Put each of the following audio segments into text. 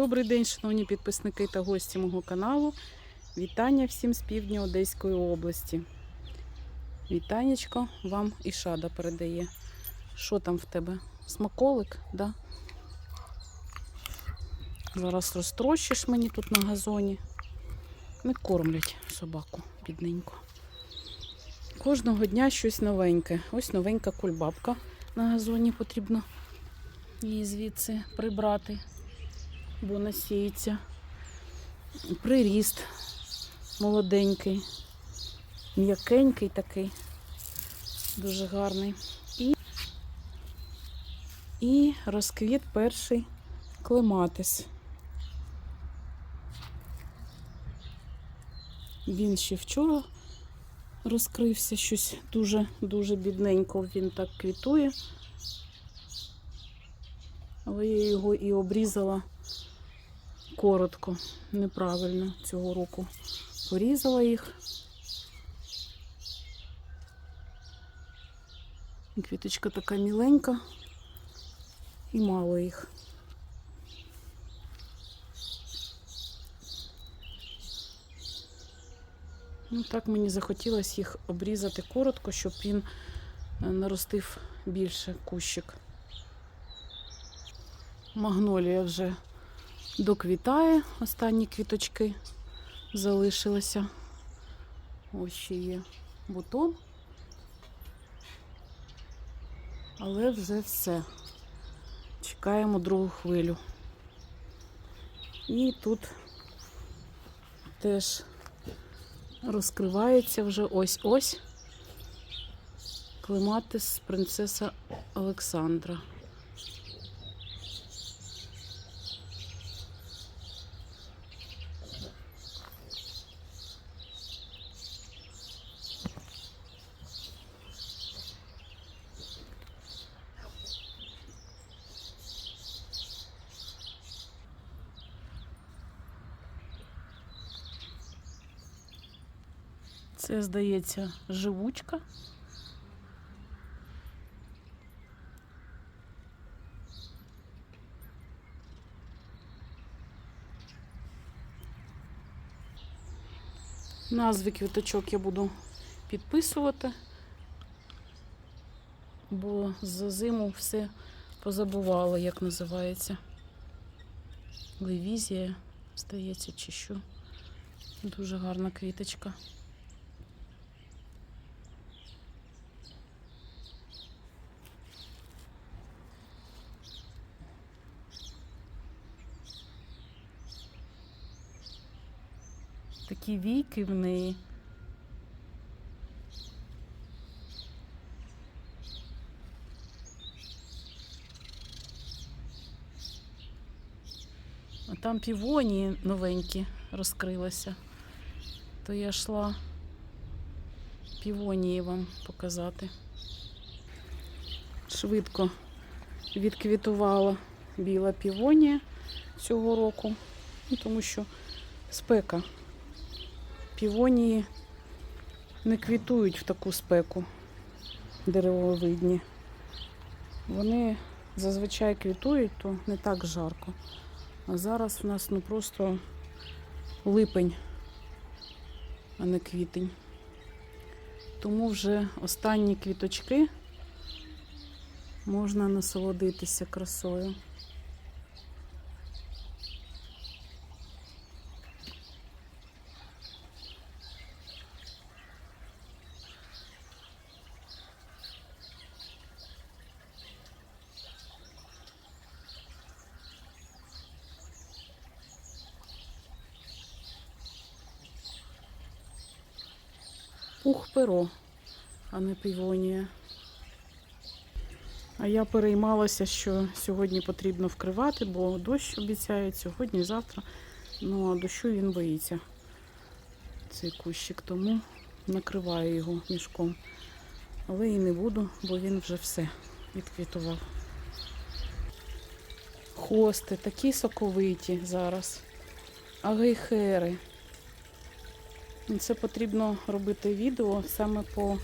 Добрий день, шановні підписники та гості мого каналу. Вітання всім з півдня Одеської області. Вітанечко вам і шада передає. Що там в тебе? Смаколик, да? Зараз розтрощиш мені тут на газоні. Не кормлять собаку бідненько. Кожного дня щось новеньке. Ось новенька кульбабка на газоні потрібно її звідси прибрати бо насіється. Приріст молоденький, м'якенький такий, дуже гарний. І, і розквіт перший клематис. Він ще вчора розкрився, щось дуже-дуже бідненько він так квітує. Але я його і обрізала коротко, неправильно цього року. Порізала їх. Квіточка така міленька і мало їх. Ну, так мені захотілося їх обрізати коротко, щоб він е, наростив більше кущик. Магнолія вже доквітає, останні квіточки залишилися. Ось ще є бутон. Але вже все. Чекаємо другу хвилю. І тут теж розкривається вже ось-ось клематис принцеса Олександра. Здається, живучка. Назви квіточок я буду підписувати, бо за зиму все позабувала, як називається. Левізія, здається, чи що. Дуже гарна квіточка. Такі війки в неї. А там півонії новенькі розкрилися. То я йшла півонії вам показати. Швидко відквітувала біла півонія цього року, ну, тому що спека. Півонії не квітують в таку спеку деревовидні. Вони зазвичай квітують, то не так жарко. А зараз в нас ну просто липень, а не квітень. Тому вже останні квіточки можна насолодитися красою. Пух перо, а не півонія. А я переймалася, що сьогодні потрібно вкривати, бо дощ обіцяють сьогодні, завтра. Ну а дощу він боїться. Цей кущик, тому накриваю його мішком. Але і не буду, бо він вже все відквітував. Хости такі соковиті зараз. Агейхери. Це потрібно робити відео саме по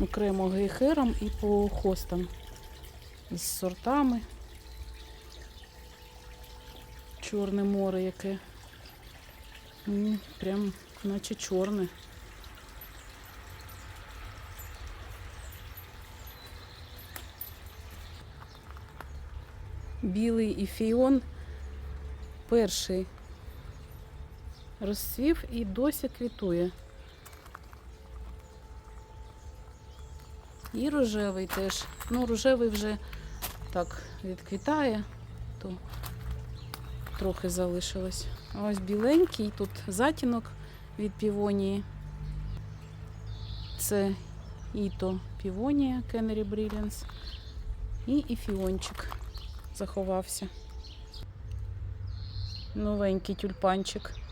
окремо гейхерам і по хостам з сортами. Чорне море яке. Прям наче чорне. Білий і фіон перший розцвів і досі квітує. І рожевий теж. Ну, рожевий вже так відквітає, то трохи залишилось. Ось біленький, тут затінок від півонії. Це іто півонія Кеннері Brilliance і іфіончик заховався. Новенький тюльпанчик.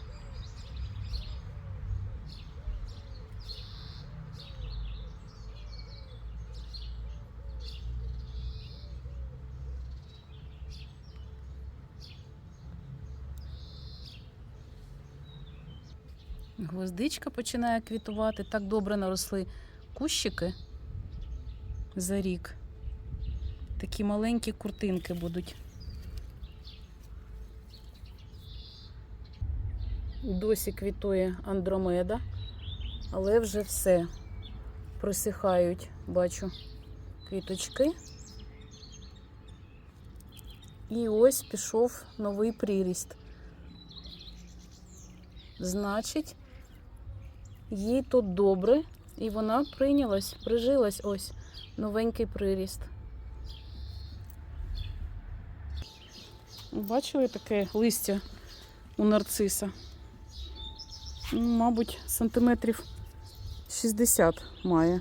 Гвоздичка починає квітувати. Так добре наросли кущики за рік. Такі маленькі куртинки будуть. Досі квітує Андромеда, але вже все. Просихають, бачу, квіточки. І ось пішов новий приріст. Значить, їй тут добре, і вона прийнялась, прижилась ось новенький приріст. Бачили таке листя у нарциса? Ну, Мабуть, сантиметрів 60 має.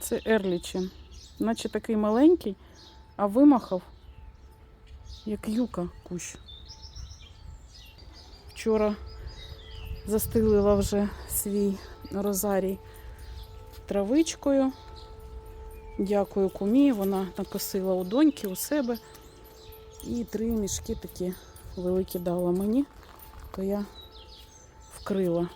Це ерлічин. Наче такий маленький, а вимахав, як юка кущ. Вчора застелила вже свій розарій травичкою. Дякую кумі, вона накосила у доньки, у себе. І три мішки такі великі дала мені, то я вкрила,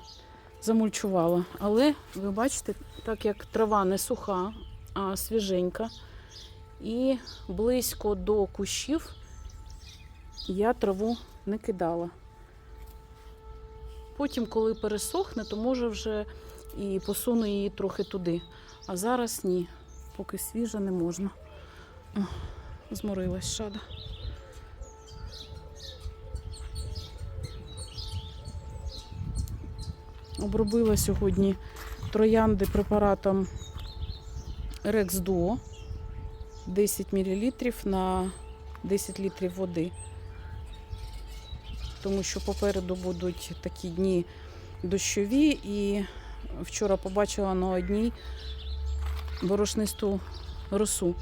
замульчувала. Але ви бачите, так як трава не суха, а свіженька, і близько до кущів я траву не кидала. Потім, коли пересохне, то може вже і посуну її трохи туди. А зараз ні, поки свіжа не можна. Зморилась шада. Обробила сьогодні троянди препаратом Rex Duo 10 мл на 10 літрів води. Тому що попереду будуть такі дні дощові, і вчора побачила на одній борошнисту росу.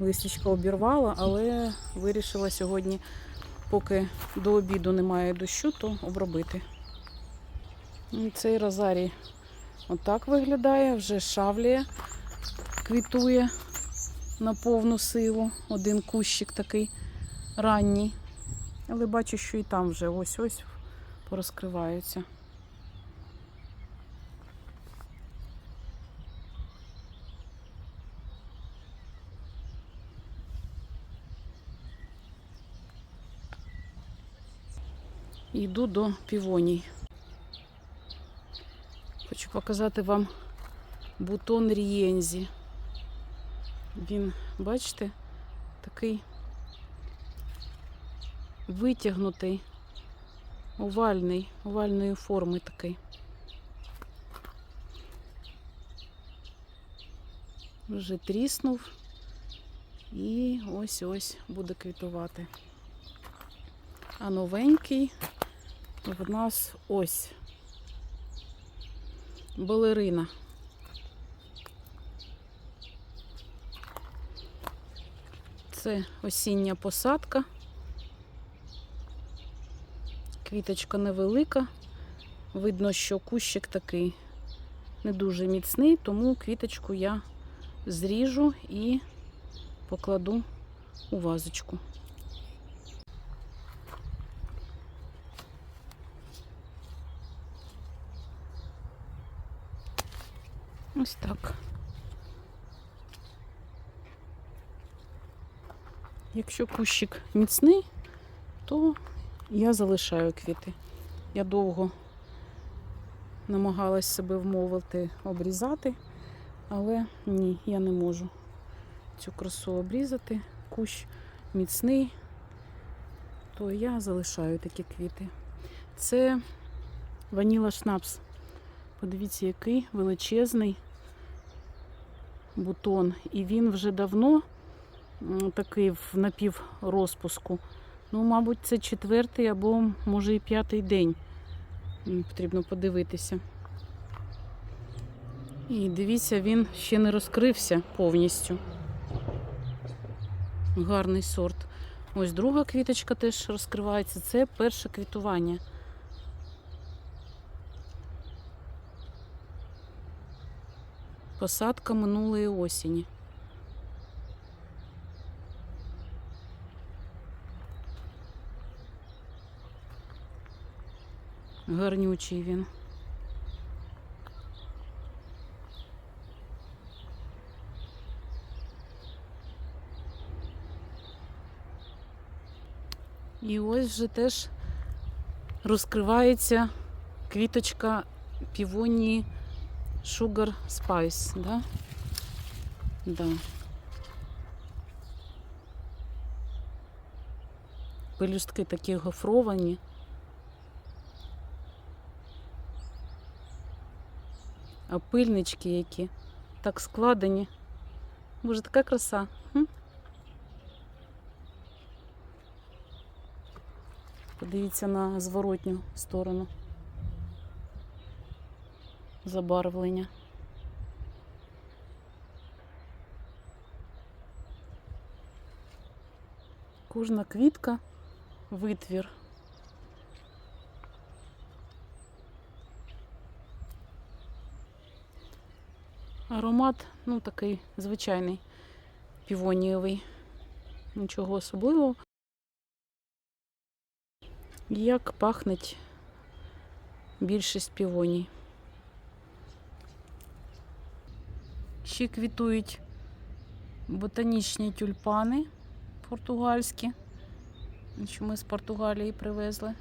Листячка обірвала, але вирішила сьогодні, поки до обіду немає дощу, то обробити. І Цей розарій отак виглядає, вже шавліє, квітує на повну силу. Один кущик такий ранній. Але бачу, що і там вже ось-ось порозкриваються. Йду до півоній. Хочу показати вам бутон рієнзі. Він, бачите, такий витягнутий, овальний, овальної форми такий. Вже тріснув і ось-ось буде квітувати. А новенький в нас ось балерина. Це осіння посадка. Квіточка невелика. Видно, що кущик такий не дуже міцний, тому квіточку я зріжу і покладу у вазочку. Ось так. Якщо кущик міцний, то я залишаю квіти. Я довго намагалась себе вмовити обрізати, але ні, я не можу цю красу обрізати. Кущ міцний, то я залишаю такі квіти. Це ваніла шнапс. Подивіться, який величезний бутон. І він вже давно такий в напіврозпуску. Ну, мабуть, це четвертий або, може, і п'ятий день. Потрібно подивитися. І дивіться, він ще не розкрився повністю. Гарний сорт. Ось друга квіточка теж розкривається. Це перше квітування. Посадка минулої осені. Гарнючий він. І ось вже теж розкривається квіточка півонії Sugar Spice, да? Да. Пелюстки такі гофровані. А пильнички які так складені. Боже, така краса. М? Подивіться на зворотню сторону забарвлення. Кожна квітка витвір. Аромат, ну такий звичайний півонієвий. Нічого особливого. Як пахнеть більшість півоній. Ще квітують ботанічні тюльпани португальські, що ми з Португалії привезли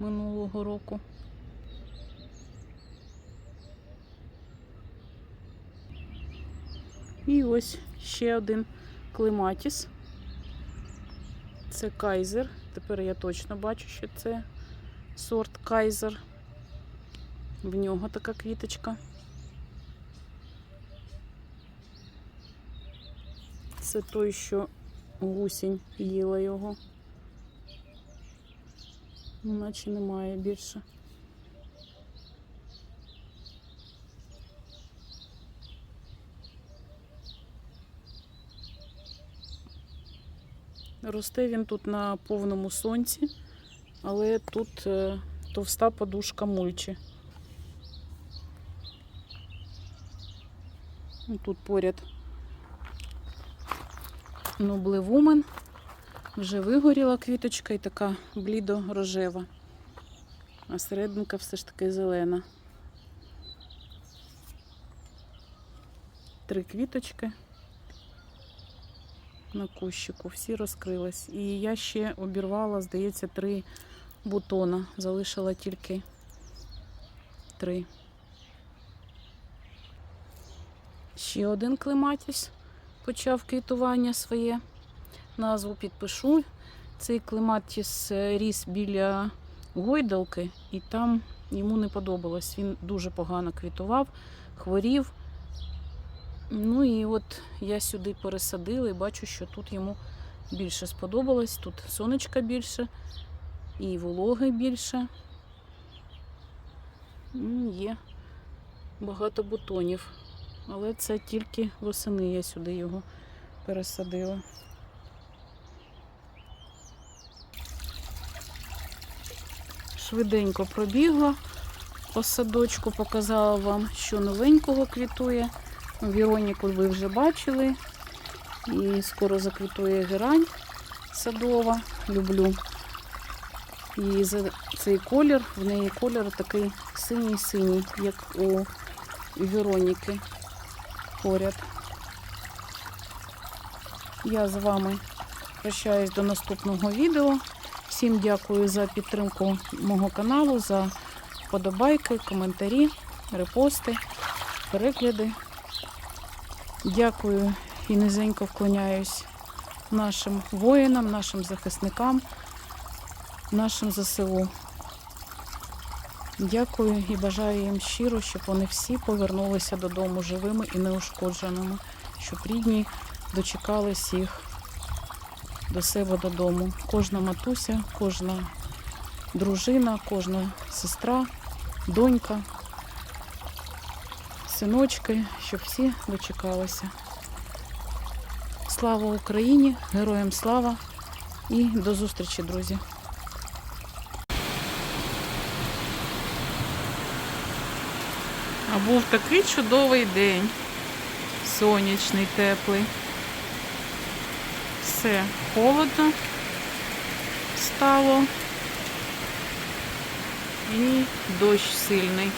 минулого року. І ось ще один клематіс. Це кайзер. Тепер я точно бачу, що це сорт кайзер. В нього така квіточка. Це той, що гусінь їла його. Наче немає більше. Росте він тут на повному сонці, але тут е, товста подушка мульчі. Ну, Тут поряд Woman. Вже вигоріла квіточка і така блідо-рожева. А серединка все ж таки зелена. Три квіточки на кущику, всі розкрились. І я ще обірвала, здається, три бутона. Залишила тільки три. Ще один клематіс почав квітування своє. Назву підпишу. Цей клематіс е, ріс біля гойдалки, і там йому не подобалось. Він дуже погано квітував, хворів. Ну і от я сюди пересадила і бачу, що тут йому більше сподобалось. Тут сонечка більше і вологи більше. Є багато бутонів. Але це тільки восени я сюди його пересадила. Швиденько пробігла по садочку, показала вам, що новенького квітує. Віроніку ви вже бачили. І скоро заквітує герань садова. Люблю. І за цей колір, в неї колір такий синій-синій, як у Вероніки поряд. Я з вами прощаюсь до наступного відео. Всім дякую за підтримку мого каналу, за вподобайки, коментарі, репости, перегляди. Дякую і низенько вклоняюсь нашим воїнам, нашим захисникам, нашим ЗСУ. Дякую і бажаю їм щиро, щоб вони всі повернулися додому живими і неушкодженими, щоб рідні дочекались їх до себе додому. Кожна матуся, кожна дружина, кожна сестра, донька, синочки, щоб всі дочекалися. Слава Україні! Героям слава і до зустрічі, друзі! А був такий чудовий день. Сонячний, теплий. Все, холодно стало. І дощ сильний.